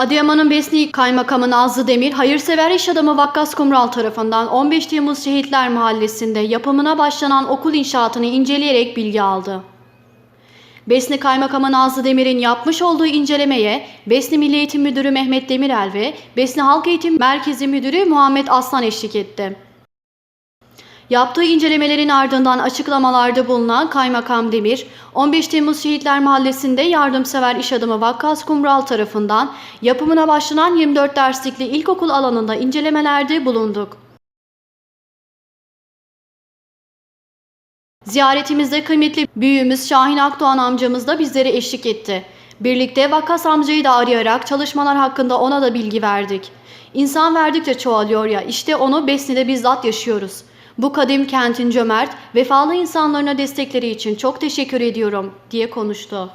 Adıyaman'ın Besni Kaymakamı Nazlı Demir, hayırsever iş adamı Vakkas Kumral tarafından 15 Temmuz Şehitler Mahallesi'nde yapımına başlanan okul inşaatını inceleyerek bilgi aldı. Besni Kaymakamı Nazlı Demir'in yapmış olduğu incelemeye Besni Milli Eğitim Müdürü Mehmet Demirel ve Besni Halk Eğitim Merkezi Müdürü Muhammed Aslan eşlik etti. Yaptığı incelemelerin ardından açıklamalarda bulunan Kaymakam Demir, 15 Temmuz Şehitler Mahallesi'nde yardımsever iş adamı Vakkas Kumral tarafından yapımına başlanan 24 derslikli ilkokul alanında incelemelerde bulunduk. Ziyaretimizde kıymetli büyüğümüz Şahin Akdoğan amcamız da bizlere eşlik etti. Birlikte Vakkas amcayı da arayarak çalışmalar hakkında ona da bilgi verdik. İnsan verdikçe çoğalıyor ya işte onu Besni'de bizzat yaşıyoruz. Bu kadim kentin cömert, vefalı insanlarına destekleri için çok teşekkür ediyorum diye konuştu.